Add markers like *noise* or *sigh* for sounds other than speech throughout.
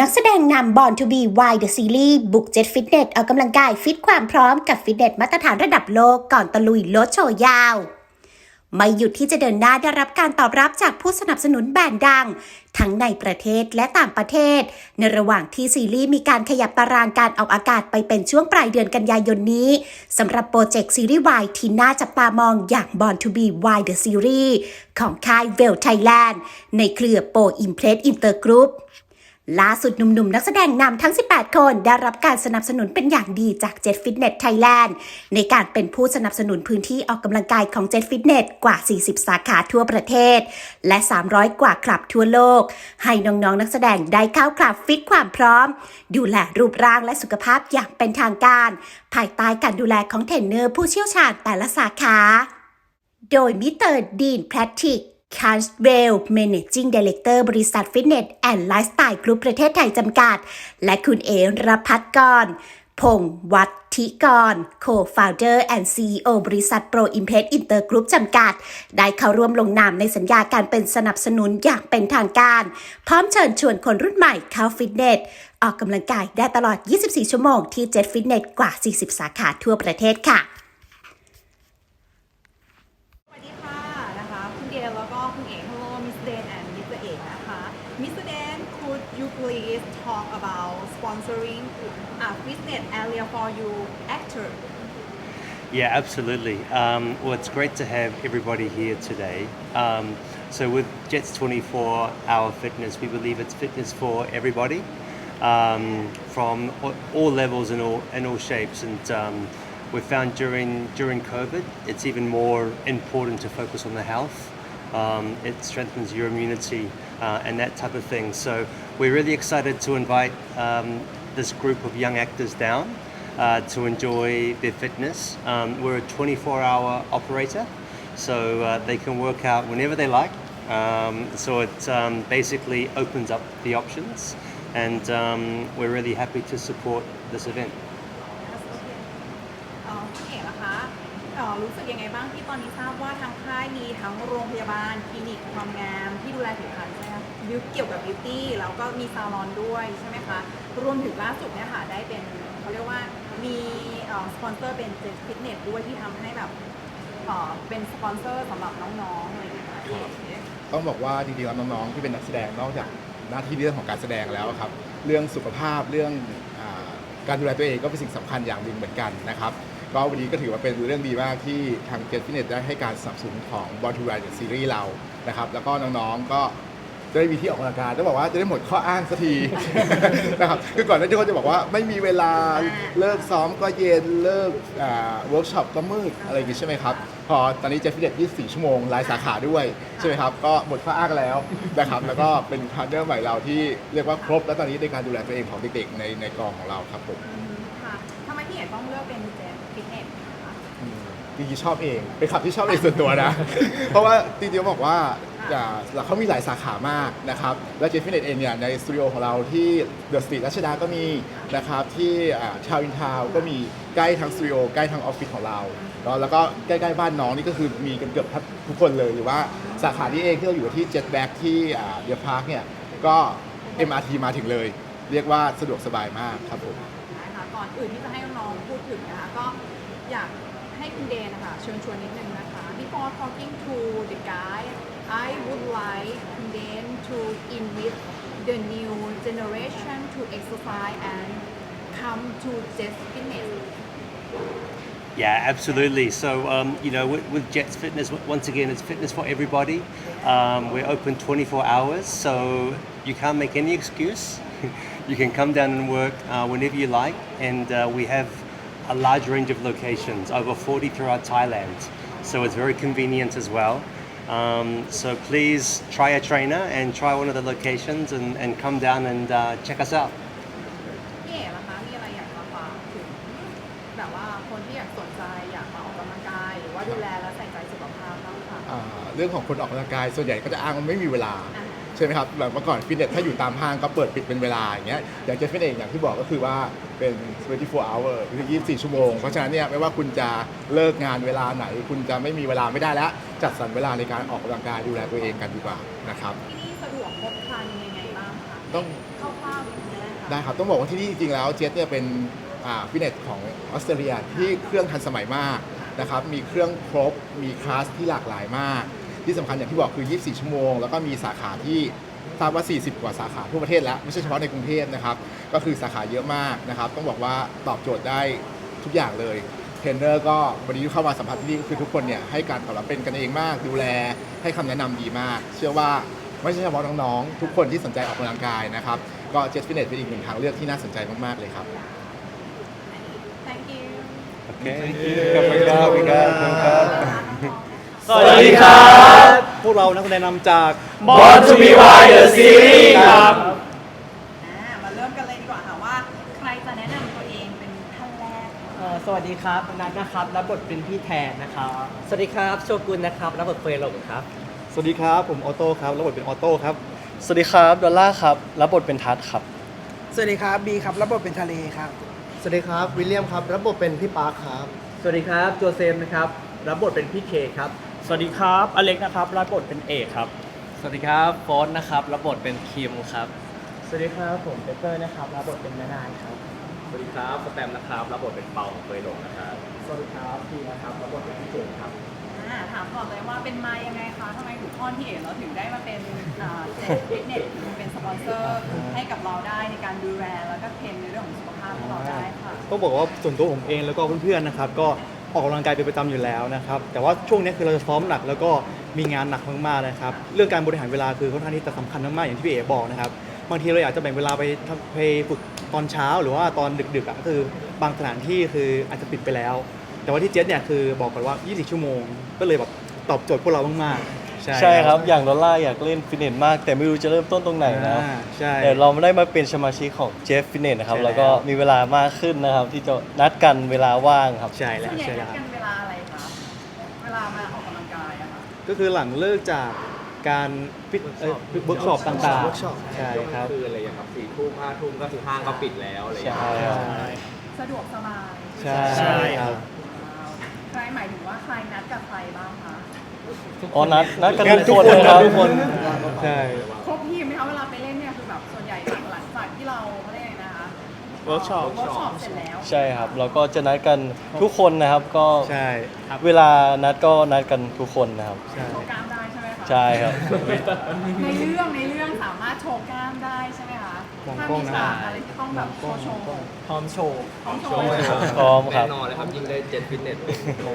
นักแสดงนำบอลทูบีวายเดอะซีรีส์บุกเจ็ตฟิตเนสออกกำลังกายฟิตความพร้อมกับฟิตเนสมาตรฐานระดับโลกก่อนตะลุยรถโชว์ยาว ไม่หยุดที่จะเดินหน้าได้รับการตอบรับจากผู้สนับสนุนแบรนด์ดัง ทั้งในประเทศและต่างประเทศ ในระหว่างที่ซีรีส์มีการขยับตารางการออกอากาศไปเป็นช่วงปลายเดือนกันยายนนี้สำหรับโปรเจกต์ซีรีส์วายที่น่าจับตามองอย่าง Born to be Why the Series ของค่ายเวลไทยแลนด์ในเครือโปรอิมเพรสอินเตอร์กรุ๊ป ล่าสุดหนุ่มๆ นักแสดงนำทั้ง 18 คนได้รับการสนับสนุนเป็นอย่างดีจาก Jet Fitness Thailand ในการเป็นผู้สนับสนุนพื้นที่ออกกำลังกายของ Jet Fitness กว่า 40 สาขาทั่วประเทศ และ 300 กว่าคลับทั่วโลก ให้น้องๆนักแสดงได้เข้าคลับฟิตความพร้อม ดูแลรูปร่างและสุขภาพอย่างเป็นทางการ ภายใต้การดูแลของเทรนเนอร์ผู้เชี่ยวชาญแต่ละสาขา โดยมิสเตอร์ดีนแพทริก คาร์สเวล Managing Director บริษัทฟิตเนสแอนด์ไลฟ์สไตล์กรุ๊ปประเทศไทยจำกัด และคุณเอรพัฒกรพงษ์วัฒธิกร Co-founder and CEO บริษัท Pro Impact Inter Group จำกัด ได้เข้าร่วมลงนามในสัญญาการเป็นสนับสนุนอย่างเป็นทางการ พร้อมเชิญชวนคนรุ่นใหม่เข้าฟิตเนส ออกกำลังกายได้ตลอด 24 ชั่วโมงที่ Jet Fitness กว่า 40 สาขาทั่วประเทศค่ะ sponsoring a fitness area for you actor Yeah, absolutely. Um, well, it's great to have everybody here today. Um, so, with Jets 24 Hour Fitness, we believe it's fitness for everybody um, from all- all levels and all and all shapes. And um, we found during during COVID, it's even more important to focus on the health. Um, it strengthens your immunity uh, and that type of thing. So, we're really excited to invite um, this group of young actors down uh, to enjoy their fitness. Um, we're a 24 hour operator, so uh, they can work out whenever they like. Um, so it um, basically opens up the options, and um, we're really happy to support this event. รู้สึกยังไงบ้างที่ตอนนี้ทราบว่าทางค่ายมีทั้งโรงพยาบาลคลินิกความงามที่ดูแลผิวพรรณใช่ไหมคะยุคเกี่ยวกับบิวตี้แล้วก็มีซาลอนด้วยใช่ไหมคะรวมถึงล่าสุดเนี่ยค่ะได้เป็นเขาเรียกว่ามีสปอนเซอร์เป็นเจ็ตฟิตเนสด้วยที่ทำให้แบบเอ่อเป็นสปอนเซอร์สำหรับน้องๆอะไรอย่างเงี้ยค่ะพี่เอกต้องบอกว่าจริงๆแล้วน้องๆที่เป็นนักแสดงนอกจากหน้าที่เรื่องของการแสดงแล้วครับ เรื่องสุขภาพเรื่องอาการดูแลตัวเองก็เป็นสิ่งสำคัญอย่างหนึ่งเหมือนกันนะครับ ก็วันนี้ก็ถือว่าเป็นเรื่องดีมากที่ทางเจ็ตฟิเนสได้ให้การสนับสนุนของบอลทูไรด์ซีรีส์เรานะครับ แล้วก็น้องๆก็จะได้มีที่ออกกำลังกายต้องบอกว่าจะได้หมดข้ออ้างสักที นะครับคือก่อนหน้านี้เขาจะบอกว่าไม่มีเวลาเลิกซ้อมก็เย็นเลิกเวิร์กช็อปก็มืดอะไรอย่างงี้ใช่ไหมครับ พอตอนนี้เจ็ตฟิตเนส24 ชั่วโมงรายสาขาด้วย ใช่ไหมครับ ก็หมดข้ออ้างแล้วนะครับ แล้วก็เป็นพาร์ทเนอร์ใหม่เราที่เรียกว่าครบ แล้วตอนนี้ในการดูแลตัวเองของเด็กๆในในกองของเราครับผมค่ะทำไมพี่เอกต้องเลือกเป็นเจ ฟิตเนสคะ อืมจริงๆชอบเองเป็นขับที่ชอบเองส่วนตัวนะ เพราะว่าจริงๆต้องบอกว่าอ่าเขามีหลายสาขามากนะครับและเจฟฟิเนตเองเนี่ยในสตูดิโอของเราที่เดอะสตรีทรัชดาก็มีนะครับที่ชาวอินทาวก็มีใกล้ทั้งสตูดิโอใกล้ทั้งออฟฟิศของเราเนอะแล้วก็ใกล้ๆบ้านน้องนี่ก็คือมีกันเกือบทุกคนเลยหรือว่าสาขานี้เองที่เราอยู่ที่เจ็ตแบ็กที่เดียพาร์คเนี่ยก็ MRT มาถึงเลย เรียกว่าสะดวกสบายมากครับผมนะคะก่อน อื่นที่จะให้น้องๆพูดถึงนะคะก็อยากให้คุณเดนนะคะเชิญชวนนิดนึงนะคะ before talking to the guy I would like Dan to invite the new generation to exercise and come to Jet Fitness Yeah, absolutely. So, um, you know, with, with Jets Fitness, w- once again, it's fitness for everybody. Um, we're open 24 hours, so you can't make any excuse. *laughs* you can come down and work uh, whenever you like, and uh, we have a large range of locations, over 40 throughout Thailand. So it's very convenient as well. Um, so please try a trainer and try one of the locations and, and come down and uh, check us out. พี่เอ๋นะคะมีอะไรอยากมาฝากถึงแบบว่าคนที่อยากสนใจอยากมาออกกำลังกาย หรือว่าดูแลและใส่ใจสุขภาพบ้างค่ะ อ่าเรื่องของคนออกกำลังกายส่วนใหญ่ก็จะอ้างว่าไม่มีเวลา อ่า ใช่ไหมครับแบบเมื่อก่อนฟิตเนสถ้าอยู่ตามห้างก็เปิดปิดเป็นเวลาอย่างเงี้ยอย่างเจฟฟิตเองอย่างที่บอกก็คือว่าเป็น 24 hour คือ24 ชั่วโมง เพราะฉะนั้นเนี่ยไม่ว่าคุณจะเลิกงานเวลาไหน คุณจะไม่มีเวลาไม่ได้แล้ว จัดสรรเวลาในการออกกำลังกายดูแลตัวเองกันดีกว่านะครับที่นี่สะดวกครบครันยังไงบ้างคะต้องคร่าวๆได้ครับ ต้องบอกว่าที่นี่จริงๆแล้วเจ็ตเนี่ยเป็นฟิตเนสของออสเตรเลียที่เครื่องทันสมัยมากนะครับมีเครื่องครบมีคลาสที่หลากหลายมาก ที่สำคัญอย่างที่บอกคือ 24 ชั่วโมง แล้วก็มีสาขาที่ทราบว่า 40 กว่าสาขาทั่วประเทศแล้ว ไม่ใช่เฉพาะในกรุงเทพนะครับ ก็คือสาขาเยอะมากนะครับ ต้องบอกว่าตอบโจทย์ได้ทุกอย่างเลยเทรนเนอร์ก็วันนี้เข้ามาสัมผัสที่นี่ก็คือทุกคนเนี่ยให้การตอบรับเป็นกันเองมาก ดูแลให้คำแนะนำดีมาก เชื่อว่าไม่ใช่เฉพาะน้องๆทุกคนที่สนใจออกกำลังกายนะครับ ก็เจ็ตฟิตเนสเป็นอีกหนึ่งทางเลือกที่น่าสนใจมากๆเลยครับ thank you Okay. ขอบคุณครับขอบคุณครับขอบคุณครับ สวัสดีครับ พวกเรานักแสดงนำจาก Born to be Wild the series ครับ อ่ามาเริ่มกันเลยดีกว่าค่ะว่า ใครจะแนะนำตัวเองเป็นท่านแรกเอ่อสวัสดีครับนัทนะครับรับบทเป็นพี่แทนนะครับ สวัสดีครับโชกุนนะครับรับบทเฟยหลงครับ สวัสดีครับ ผมออโต้ครับรับบทเป็นออโต้ครับ สวัสดีครับดอลล่าครับรับบทเป็นทัศน์ครับ สวัสดีครับบีครับรับบทเป็นทะเลครับ สวัสดีครับวิลเลียมครับรับบทเป็นพี่ปาร์คครับ สวัสดีครับโจเซมนะครับรับบทเป็นพี่เคครับ สวัสดีครับอเล็กนะครับรับบทเป็นเอกครับ สวัสดีครับโฟนนะครับรับบทเป็นคิมครับ สวัสดีครับผมเปเปอร์นะครับรับบทเป็นนานานครับ สวัสดีครับสแตมนะครับรับบทเป็นเปาเฟยหลงนะครับ สวัสดีครับพี่นะครับรับบทเป็นพี่เจมส์ครับอ่าถามก่อนเลยว่าเป็นมายังไงคะทำไมถึงข้อนที่เอ๋เราถึงได้มาเป็นอ่าเจ็ดฟิตเนสเป็นสปอนเซอร์ให้กับเราได้ในการดูแลแล้วก็เทรนในเรื่องของสุขภาพให้เราได้ค่ะ ต้องบอกว่าส่วนตัวผมเองแล้วก็เพื่อนๆนะครับก็ ออกกำลังกายเป็นประจำอยู่แล้วนะครับ แต่ว่าช่วงนี้คือเราจะซ้อมหนักแล้วก็มีงานหนักมากๆนะครับ เรื่องการบริหารเวลาคือค่อนข้างที่จะสำคัญมากๆอย่างที่พี่เอ๋บอกนะครับ บางทีเราอยากจะแบ่งเวลาไปทำไปฝึกตอนเช้าหรือว่าตอนดึกๆอะคือบางสถานที่คืออาจจะปิดไปแล้ว แต่ว่าที่เจสตเนี่ยคือบอกก่อนว่า 20 ชั่วโมง ก็เลยแบบตอบโจทย์พวกเรามากๆ ใช่ครับ อย่างดอลล่าอยากเล่นฟิตเนสมาก แต่ไม่รู้จะเริ่มต้นตรงไหนนะอ่าใช่ แต่เราไม่ได้มาเป็นสมาชิกของเจฟฟิตเนสนะครับ ใช่แล้ว แล้วก็มีเวลามากขึ้นนะครับ ที่จะนัดกันเวลาว่างครับ ใช่แล้วส่วนใหญ่ใช่นัแล้ดวคกัรับนเวลาอะไรคะ เวลามาออกกำลังกายอะค่ะ ก็คือหลังเลิกจากการฟิตเอ่อเวิร์กช็อปต่าง workshop ๆ ใช่ครับ คืออะไรอย่างครับสี่ทุ่มห้าทุ่มก็คือห้างก็ปิดแล้วอะไรอย่างใช่เงี้ยครับ สะดวกสบายใช่ ใช่ครับใครหมายถึงว่าใครนัดกับใครบ้างคะ อ๋อนัดนัดกันงั้นทุทุกกคนคนนะคครัรับบทุกคนใช่ครบทีมไหมคะเวลาไปเล่นเนี่ยคือแบบส่วนใหญ่หลังจากที่เราเขาเรียกอะไรนะคะ Workshop เวิร์กช็อปเสร็จแล้วใช่ครับแล้วก็จะนัดกันทุกคนนะครับก็ใช่เวลานัดก็นัดกันทุกคนนะครับใช่โชว์กล้ามได้ใช่ไหมคะใช่ครับในเรื่องในเรื่องสามารถโชว์กล้ามได้ใช่ไหมคะ มองถ้ากล้องมีนะฉากอะไรที่ต้องแบบโชว์โชว์พร้อมโชว์ ต้องโชโชว์ว์เลยครับพร้อมครับแน่นอนเลยครับยิ่งได้เจ็ดฟิตเนส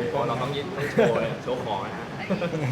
เพราะเราต้องยิ่งต้องโชว์เลยโชว์ของนะฮะ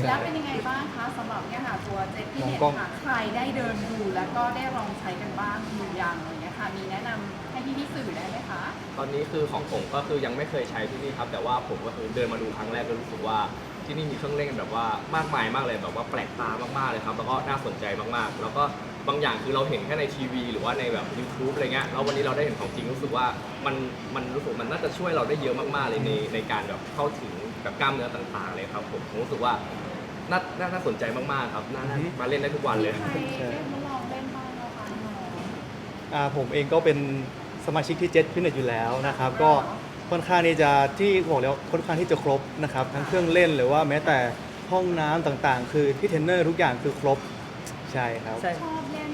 แล้วเป็นยังไงบ้างคะสำหรับเนี่ยค่ะตัวเจ็ตที่เน็ตค่ะใครได้เดินดูแล้วก็ได้ลองใช้กันบ้างหรือยังอะไรเงี้ยค่ะ มีแนะนำให้พี่พี่ๆสื่อได้ไหมคะ ตอนนี้คือของผมก็คือยังไม่เคยใช้ที่นี่ครับแต่ว่าผมก็คือเดินมาดูครั้งแรกก็รู้สึกว่าที่นี่มีเครื่องเล่นแบบว่ามากมายมากเลยแบบว่าแปลกตามากๆเลยครับแล้วก็น่าสนใจมากๆ แล้วก็ บางอย่างคือเราเห็นแค่ในทีวี หรือว่าในแบบ YouTube อะไรเงี้ยแล้ววันนี้เราได้เห็นของจริงรู้สึกว่ามันมันรู้สึกมันน่าจะช่วยเราได้เยอะมากๆเลยในในการแบบเข้าถึงแบบกล้ามเนื้อต่างๆเลยครับผมผมรู้สึกว่าน่าน่าน่าสนใจมากๆครับน่าน่ามาเล่นได้ทุกวันเลย ใครได้ทดลองเล่นบ้างนะคะน้องอ่าผมเองก็เป็นสมาชิกที่เจ็ตฟิตเนสอยู่แล้วนะครับ ก็ค่อนข้างที่จะที่บอกแล้วค่อนข้างที่จะครบนะครับ ทั้งเครื่องเล่นหรือว่าแม้แต่ห้องน้ำต่างๆ คือที่เทรนเนอร์ทุกอย่างคือครบ ใช่ครับชอบเล่น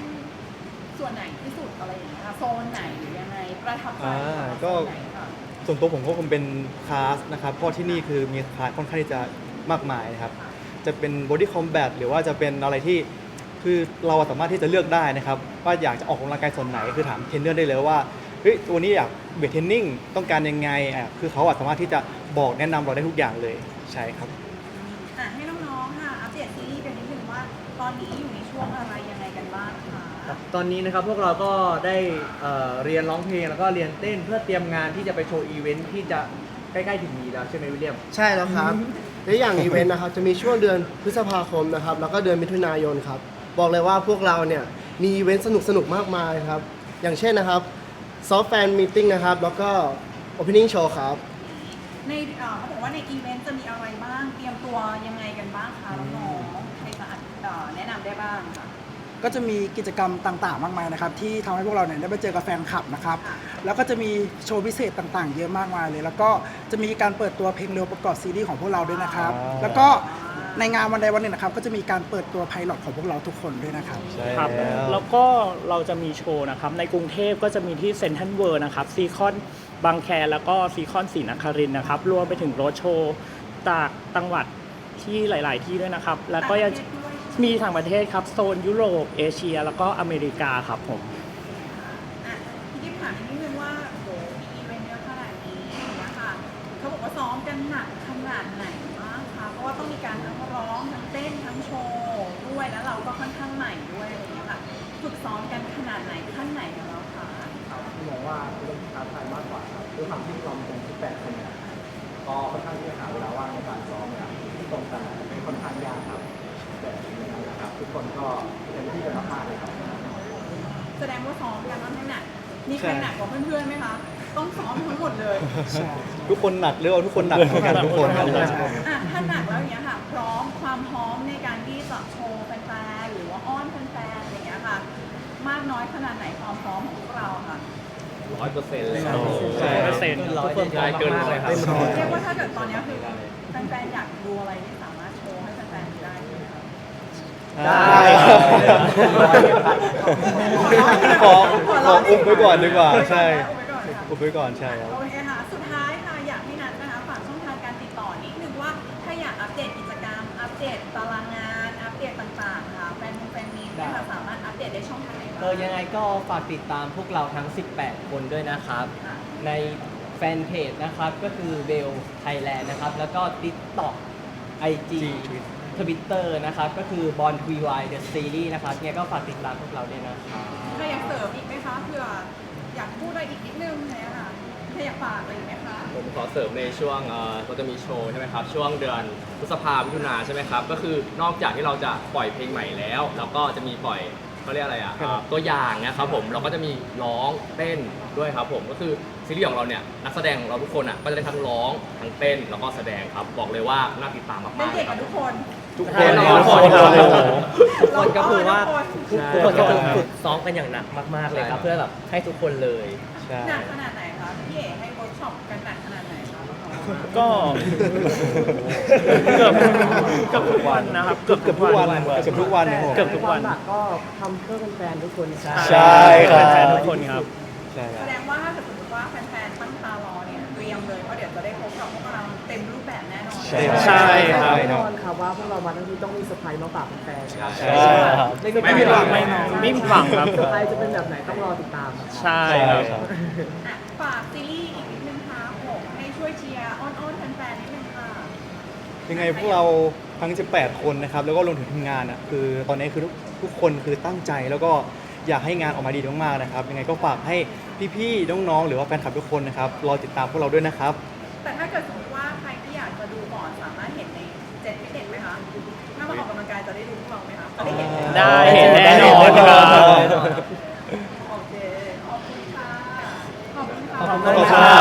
ส่วนไหนที่สุดอะไรอย่างเงี้ยค่ะโซนไหนหรือยังไงประทับใจอ่าก็ โซนไหนคะส่วนตัวผมก็คงเป็นคลาสนะครับเพราะที่นี่คือมีคลาสค่อนข้างที่จะมากมายนะครับ จะเป็นบอดี้คอมแบทหรือว่าจะเป็นอะไรที่คือเราสามารถที่จะเลือกได้นะครับ ว่าอยากจะออกกำลังกายส่วนไหนคือถามเทรนเนอร์ได้เลยว่าเฮ้ยตัวนี้อยากเวทเทรนนิ่งต้องการยังไงอะคือเขาอะสามารถที่จะบอกแนะนำเราได้ทุกอย่างเลยใช่ครับ อนนี้อยู่ในช่วงอะไรยังไงกันบ้างคะตอนนี้นะครับพวกเราก็ได้เอ่อเรียนร้องเพลงแล้วก็เรียนเต้นเพื่อเตรียมงานที่จะไปโชว์อีเวนท์ที่จะใกล้ๆถึงนี้แล้วใช่ไหมวิลเลียม ใช่แล้วครับและอย่างอีเวนต์นะครับจะมีช่วงเดือนพฤษภาคมนะครับแล้วก็เดือนมิถุนายนครับบอกเลยว่าพวกเราเนี่ยมีอีเวนต์สนุกๆมากมายครับอย่างเช่นนะครับซอฟต์แฟนมีติ้งนะครับแล้วก็ Opening Show ครับ ในเอ่อเขาบอกว่าในอีเวนต์จะมีอะไรบ้าง เตรียมตัวยังไงกันบ้างคะน้องๆใครจะ เอ่อแนะนำได้บ้างค่ะ ก็จะมีกิจกรรมต่างๆ มากมายนะครับ ที่ทำให้พวกเราเนี่ยได้ไปเจอกับแฟนคลับนะครับ ค่ะ แล้วก็จะมีโชว์พิเศษต่างๆ เยอะมากมายเลย แล้วก็จะมีการเปิดตัวเพลงเร็วประกอบซีรีส์ของพวกเราด้วยนะครับอ่าแล้วก็ในงานวันใดวันหนึ่งนะครับ ก็จะมีการเปิดตัวไพลอตของพวกเราทุกคนด้วยนะครับ ใช่ครับแล้วแล้วก็เราจะมีโชว์นะครับ ในกรุงเทพก็จะมีที่เซนทรัลเวิร์นะครับซีคอนบางแคแล้วก็ซีคอนศรีนครินทร์นะครับรวมไปถึงโรดโชว์จากจังหวัดที่หลาย ๆ ที่ด้วยนะครับ แล้วก็ยัง มีทางประเทศครับ โซนยุโรป เอเชีย แล้วก็อเมริกาครับผม อะพี่กิ๊ฟถามนิดนึงว่าโหมีอีเวนต์เยอะขนาดนี้อย่างเงี้ยค่ะเขาบอกว่าซ้อมกันหนักขนาดไหนบ้างคะเพราะว่าต้องมีการทั้งร้องทั้งเต้นทั้งโชว์ด้วยแล้วเราก็ค่อนข้างใหม่ด้วยอะไรอย่างเงี้ยค่ะฝึกซ้อมกันขนาดไหนขั้นไหนกันแล้วคะมองว่าเป็นท้าทายมากกว่าครับด้วยความที่เราเป็น18คนเนี่ยก็ค่อนข้างที่จะหาเวลาว่างในการซ้อมเนี่ยที่ตรงกันเป็นค่อนข้างยากครับ แต่อย่างนั้นนะครับทุกคนก็เต็มที่กันมากๆเลยครับแสดงว่าซ้อมกันค่อนข้างหนักมีใครหนักกว่าเพื่อนๆไหมคะ ต้องซ้อมทั้งหมดเลยทุกคนหนักเรียกว่าทุกคนหนักเหมือนกันทุกคนครับอะถ้าหนักแล้วอย่างเงี้ยค่ะ พร้อมความพร้อมในการที่จะโชว์แฟนๆหรือว่าอ้อนแฟนๆอย่างเงี้ยค่ะ มากน้อยขนาดไหนความพร้อมของพวกเราค่ะร้อยเปอร์เซ็นต์เลยครับใช่เปอร์เซ็นต์ทุกคนพร้อมเกินร้อยครับเรียกว่าถ้าเกิดตอนเนี้ยคือแฟนๆอยากดูอะไรที่สา ได้ขอขออุบไว้ก่อนดีกว่า ใช่อุบไว้ก่อนค่ะอุบไว้ก่อนใช่ครับ โอเคค่ะ สุดท้ายค่ะ อยากให้นัดนะคะ ฝากช่องทางการติดต่อนิดนึงว่า ถ้าอยากอัปเดตกิจกรรม อัปเดตตารางงาน อัปเดตต่างๆ ค่ะ แฟนมงแฟนมีตเนี่ยค่ะสามารถอัปเดตได้ช่องทางไหนบ้างเออยังไงก็ฝากติดตามพวกเราทั้ง 18 คนด้วยนะครับ ค่ะ ในแฟนเพจนะครับก็คือเบลไทยแลนด์นะครับ แล้วก็ TikTok IG Twitter นะครับ ก็คือบอลทวีวายเดอะซีรีส์นะครับเนี่ยก็ฝากติดตามพวกเราด้วยนะครับใครอยากเสริมอีกไหมคะเผื่ออยากพูดอะไรอีกนิดนึงเนี่ยค่ะใครอยากฝากอะไรอีกไหมคะ ผมขอเสริมในช่วงเอ่อเราจะมีโชว์ใช่ไหมครับ ช่วงเดือนพฤษภามิถุนาใช่ไหมครับ ก็คือนอกจากที่เราจะปล่อยเพลงใหม่แล้ว เราก็จะมีปล่อยเขาเรียกอะไรอะเอ่อตัวอย่างนะครับผมเราก็จะมีร้องเต้นด้วยครับผมก็คือซีรีส์ของเราเนี่ยนักแสดงของเราทุกคนอะก็จะได้ทั้งร้องทั้งเต้นแล้วก็แสดงครับบอกเลยว่าน่าติดตามเป็นมากๆเด็กคกัรับบทุกคน ทุกคแน่นนอนทุกคนครับโอ้โหทุกคนก็คือว่าทุกทุกคนก็คือใช่ฝึกซ้อมกันอย่างหนักมาก ๆเลยครับ เพื่อแบบให้ทุกคนเลย ใช่ หนักขนาดไหนคะพี่เอ๋ให้เวิร์กช็อปกันหนักขนาดไหนคะก็เกือบเกือบทุกวันนะครับ เกือบเกือบทุกวันเกือบทุกวันครับผมเกือบทุกวัน ก็ทำเพื่อแฟนๆทุกคนใช่ครับ แฟนๆทุกคนครับ ใช่คแสรับ ดงว่าถ้าเกิดสมมติว่าแฟนๆตั้งตารอเนี่ยเตรียมเลยเพราะเดี๋ยวจะได้พบกับพวกเราเต็มรูป แบบแน่นอนใช่ใช่ครับ แน่นอนครับว่าพวกเรามาทั้งทีต้องมีเซอร์ไพรส์มาฝากแฟนๆครับใช่ครับไม่ผิดหวังไม่ไม่ผิดหวังครับ เซอร์ไพรส์จะเป็นแบบไหนต้องรอติดตามครับใช่ใช่ครับครับ อะฝากซีรีส์อีกนิดนึงค่ะผมให้ช่วยเชียร์อ้อนๆแฟนๆนิดนึงค่ะ ยังไงพวกเราทั้ง 18 คนนะครับ แล้วก็รวมถึงทีมงานอะคือตอนนี้คือทุกทุกคนคือตั้งใจแล้วก็อยากให้งานออกมาดีมากๆนะครับ ยังไงก็ฝากให้พี่ๆน้องๆหรือว่าแฟนคลับทุกคนนะครับรอติดตามพวกเราด้วยนะครับ ได้เห็นแน่นอนครับขอบคุณค่ะ ขอบคุณค่ะครับ